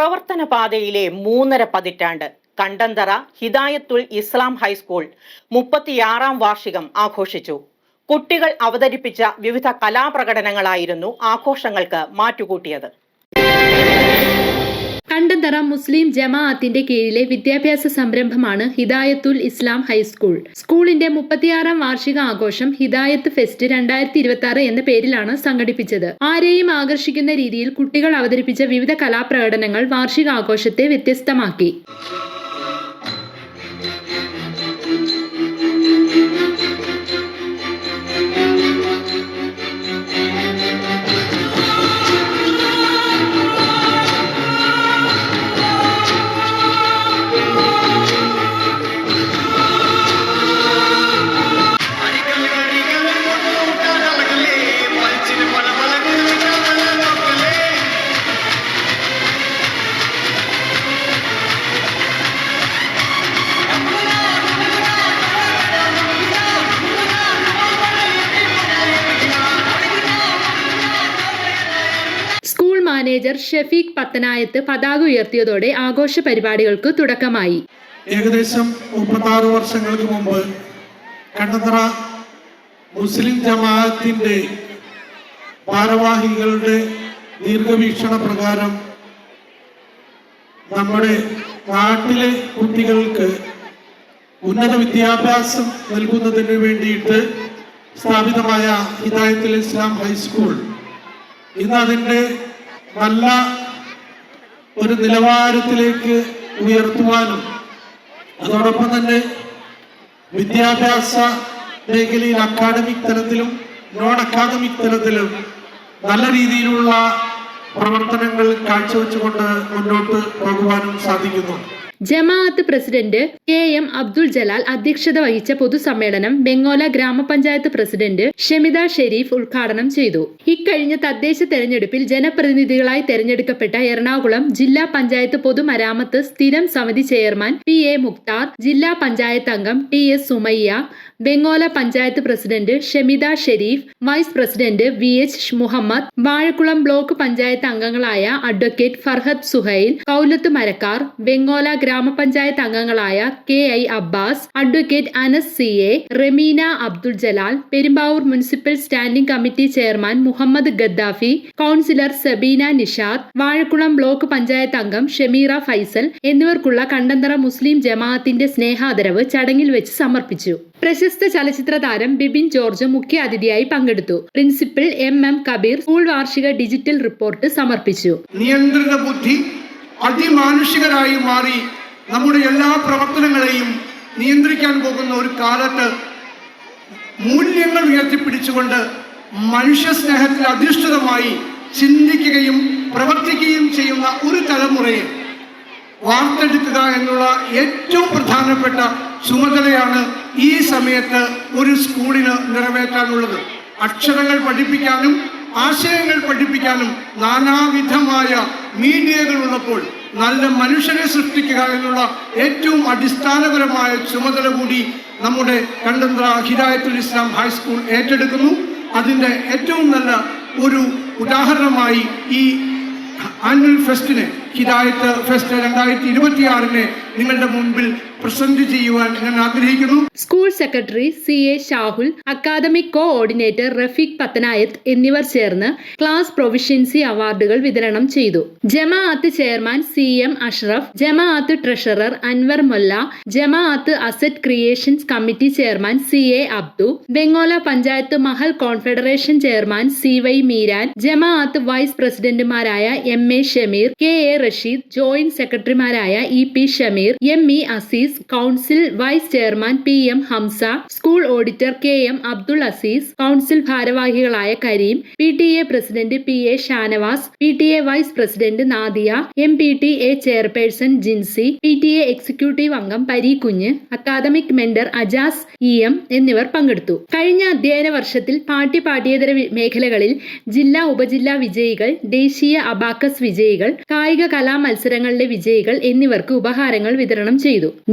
പ്രവർത്തന പാതയിലെ മൂന്നര പതിറ്റാണ്ട് കണ്ടന്തറ ഹിദായത്തുൽ ഇസ്ലാം ഹൈസ്കൂൾ മുപ്പത്തിയാറാം വാർഷികം ആഘോഷിച്ചു. കുട്ടികൾ അവതരിപ്പിച്ച വിവിധ കലാപ്രകടനങ്ങളായിരുന്നു ആഘോഷങ്ങൾക്ക് മാറ്റുകൂട്ടിയത്. കണ്ടന്തറ മുസ്ലിം ജമാഅത്തിന്റെ കീഴിലെ വിദ്യാഭ്യാസ സംരംഭമാണ് ഹിദായത്തുൽ ഇസ്ലാം ഹൈസ്കൂൾ. സ്കൂളിന്റെ മുപ്പത്തിയാറാം വാർഷിക ആഘോഷം ഹിദായത്ത് ഫെസ്റ്റ് രണ്ടായിരത്തി ഇരുപത്തി ആറ് എന്ന പേരിലാണ് സംഘടിപ്പിച്ചത്. ആരെയും ആകർഷിക്കുന്ന രീതിയിൽ കുട്ടികൾ അവതരിപ്പിച്ച വിവിധ കലാപ്രകടനങ്ങൾ വാർഷികാഘോഷത്തെ വ്യത്യസ്തമാക്കി. മാനേജർ ഷഫീഖ് പത്തനായത്ത് പതാക ഉയർത്തിയതോടെ ആഘോഷ പരിപാടികൾക്ക് തുടക്കമായി. ഏകദേശം മുപ്പത്താറ് വർഷങ്ങൾക്ക് മുമ്പ് കണ്ണന്തറ മുസ്ലിം ജമാഅത്തിന്റെ ഭാരവാഹികളുടെ ദീർഘവീക്ഷണ പ്രകാരം നമ്മുടെ നാട്ടിലെ കുട്ടികൾക്ക് ഉന്നത വിദ്യാഭ്യാസം നൽകുന്നതിന് വേണ്ടിയിട്ട് സ്ഥാപിതമായ ഹിദായത്തുൽ ഇസ്ലാം ഹൈസ്കൂൾ. ഇന്ന് അതിന്റെ നല്ല ഒരു നിലവാരത്തിലേക്ക് ഉയർത്തുവാനും അതോടൊപ്പം തന്നെ വിദ്യാഭ്യാസ മേഖലയിൽ അക്കാഡമിക് തലത്തിലും നോൺ അക്കാദമിക് തലത്തിലും നല്ല രീതിയിലുള്ള പ്രവർത്തനങ്ങൾ കാഴ്ചവെച്ചുകൊണ്ട് മുന്നോട്ട് പോകുവാനും സാധിക്കുന്നു. ജമാഅത്ത് president K M Abdul Jalal അധ്യക്ഷത വഹിച്ച പൊതുസമ്മേളനം ബംഗോല ഗ്രാമപഞ്ചായത്ത് പ്രസിഡന്റ് ഷമിത ഷെരീഫ് ഉദ്ഘാടനം ചെയ്തു. ഇക്കഴിഞ്ഞ തദ്ദേശ തെരഞ്ഞെടുപ്പിൽ ജനപ്രതിനിധികളായി തെരഞ്ഞെടുക്കപ്പെട്ട എറണാകുളം ജില്ലാ പഞ്ചായത്ത് പൊതുമരാമത്ത് സ്ഥിരം സമിതി ചെയർമാൻ പി എ മുക്താർ ജില്ലാ പഞ്ചായത്ത് അംഗം T S Sumayya Bangola panchayat president Shamitha Sharif vice president V H Muhammad Vazhakulam block panchayat അംഗങ്ങളായ അഡ്വക്കേറ്റ് ഫർഹദ് സുഹൈൽ കൗലത്ത് മരക്കാർ ബെങ്ങോല ഗ്രാമപഞ്ചായത്ത് അംഗങ്ങളായ K I Abbas advocate Anas C A Rameena Abdul Jalal Perumbavoor municipal standing committee chairman Muhammad Gaddafi councillor Sabeena Nishad Vazhakulam block panchayat അംഗം ഷമീറ ഫൈസൽ എന്നിവർക്കുള്ള കണ്ടന്തറ മുസ്ലിം ജമാഅത്തിന്റെ സ്നേഹാദരവ് ചടങ്ങിൽ വെച്ച് സമർപ്പിച്ചു. പ്രശസ്ത ചലച്ചിത്ര താരം ബിബിൻ ജോർജ് മുഖ്യ അതിഥിയായി പങ്കെടുത്തു. Principal M M Kabeer school വാർഷിക ഡിജിറ്റൽ റിപ്പോർട്ട് സമർപ്പിച്ചു. നിയന്ത്രിത ബുദ്ധി അതിമാനുഷികരായി മാറി നമ്മുടെ എല്ലാ പ്രവർത്തനങ്ങളെയും നിയന്ത്രിക്കാൻ പോകുന്ന ഒരു കാലത്ത് മൂല്യങ്ങൾ ഉയർത്തിപ്പിടിച്ചുകൊണ്ട് മനുഷ്യസ്നേഹത്തിൽ അധിഷ്ഠിതമായി ചിന്തിക്കുകയും പ്രവർത്തിക്കുകയും ചെയ്യുന്ന ഒരു തലമുറയെ വാർത്തെടുക്കുക എന്നുള്ള ഏറ്റവും പ്രധാനപ്പെട്ട ചുമതലയാണ് ഈ സമയത്ത് ഒരു സ്കൂളിന് നിറവേറ്റാനുള്ളത്. അക്ഷരങ്ങൾ പഠിപ്പിക്കാനും ആശയങ്ങൾ പഠിപ്പിക്കാനും നാനാവിധമായ മീഡിയകൾ ഉള്ളപ്പോൾ നല്ല മനുഷ്യരെ സൃഷ്ടിക്കുക എന്നുള്ള ഏറ്റവും അടിസ്ഥാനപരമായ ചുമതല കൂടി നമ്മുടെ കണ്ടന്ത്ര ഹിദായത്തുൽ ഇസ്ലാം ഹൈസ്കൂൾ ഏറ്റെടുക്കുന്നു. അതിന്റെ ഏറ്റവും നല്ല ഒരു ഉദാഹരണമായി ഈ ആനുവൽ ഫെസ്റ്റിനെ ഹിദായത്ത് ഫെസ്റ്റ് രണ്ടായിരത്തി ഇരുപത്തിയാറിനെ നിങ്ങളുടെ മുൻപിൽ പ്രസന്റ് ചെയ്യുവാൻ ഞാൻ ആഗ്രഹിക്കുന്നു. School secretary C A Shahul academic coordinator Rafeeq Pathanayath എന്നിവർ ചേർന്ന് ക്ലാസ് പ്രൊവിഷ്യൻസി അവാർഡുകൾ വിതരണം ചെയ്തു. ജമാഅത്ത് ചെയർമാൻ സി എം അഷ്റഫ് ജമാഅത്ത് treasurer Anwar Molla Jamaat asset creations committee chairman C A Abdu Bangola panchayat Mahal confederation chairman C Y Meeran Jamaat vice പ്രസിഡന്റുമാരായ M A Shameer K A Rasheed joint സെക്രട്ടറിമാരായ E P Shameer M E Azeez council vice chairman P M Hamza school auditor K M Abdul Azeez council ഭാരവാഹികളായ Kareem P T A president P A Shanavas P T A vice president Nadia M P T A chairperson Jincy P T A executive അംഗം Pareekunju academic mentor Ajas E M എന്നിവർ പങ്കെടുത്തു. കഴിഞ്ഞ അധ്യയന വർഷത്തിൽ പാഠ്യ പാഠ്യേതര മേഖലകളിൽ ജില്ലാ ഉപജില്ലാ വിജയികൾ ദേശീയ അബാക്കസ് വിജയികൾ കായിക കലാ മത്സരങ്ങളിലെ വിജയികൾ എന്നിവർക്ക് ഉപഹാരങ്ങൾ വിതരണം ചെയ്തു.